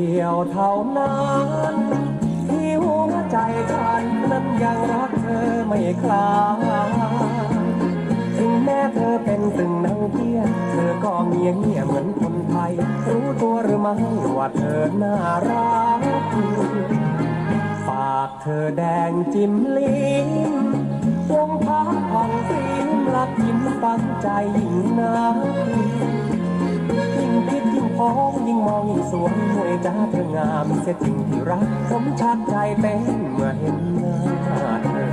เดียวเท่านั้นที่หัวใจฉันนั้นยังรักเธอไม่คลายถึงแม้เธอเป็นตึงนางเกียเธอก็เงียเงียเหมือนคนไทย รู้ตัวหรือไม่ว่าเธอน่ารักปากเธอแดงจิ้มลิ้มวงพักผ่องฟิล์มรักยิ้มฟังใจยิ่งนัก ยิ่งคิดยิ่งพ้องยิ่งมองยิ่งสวยหวยจ้าเธองามเสียจริงที่รัก ผมชักใจเต้นเมื่อเห็นหน้าเธอ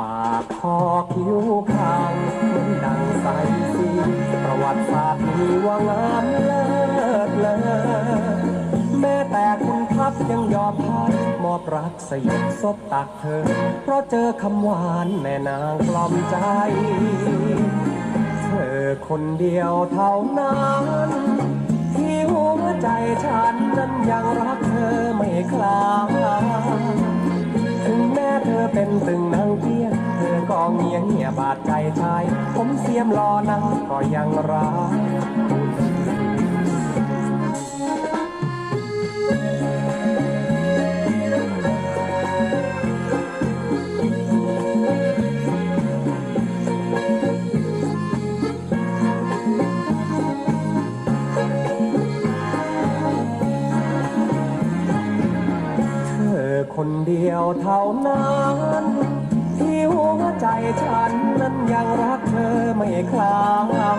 ปากคอคิ้วคางเหมือนดังใสสีประวัติศาสตร์มีว่างามเลิศเลอแม้แต่คุณทัพยังยอมพ่ายมอบรักสยบซบตักเธอ เพราะเจอคำหวานแม่นางกล่อมใจ อคนเดียวเท่านั้น ที่หัวใจฉันนั้นยังรักเธอไม่คลายถึงแม้เธอเป็นตึงนางเกียเธอก็เงียเงียบาดใจชาย ผมเสียมรอนังก็ยังรัก คนเดียวเท่านั้นที่หัวใจฉันนั้นยังรักเธอไม่คลาย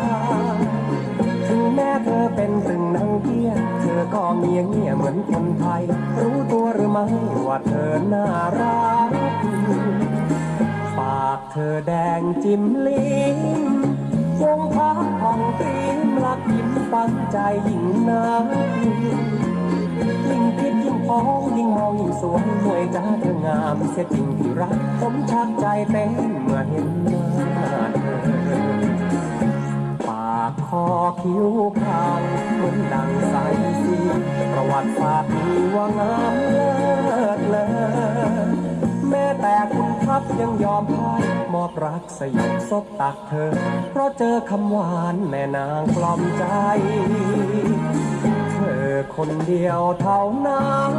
ถึงแม้เธอเป็นตึงนางเกียเธอก็เงียเงียเหมือนคนไทย รู้ตัวหรือไม่ว่าเธอน่ารักปากเธอแดงจิ้มลิ้มวงพักผ่องตรีมรักยิ้มฟังใจยิ่งนัก ยิ่งคิดยิ่งพองยิ่งมองยิ่งสวยหวยจ้าเธองามเสียจริงที่รัก ผมชักใจเต้นเมื่อเห็นหน้าเธอปากคอคิ้วคางเหมือนดังสายสีประวัติศาสตร์มีว่างามเลิศเลอแม้แต่คุณทัพยังยอมพ่ายมอบรักสยบซบตักเธอ เพราะเจอคำหวานแม่นางกล่อมใจ คนเดียวเท่านั้น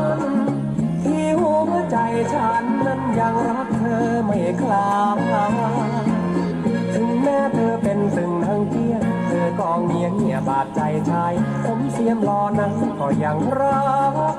ที่หัวใจฉันนั้นยังรักเธอไม่คลายถึงแม้เธอเป็นตึงทั้งเกียเธอก็เงียเงียบาดใจชาย ผมเสียมรอนั้นก็ยังรัก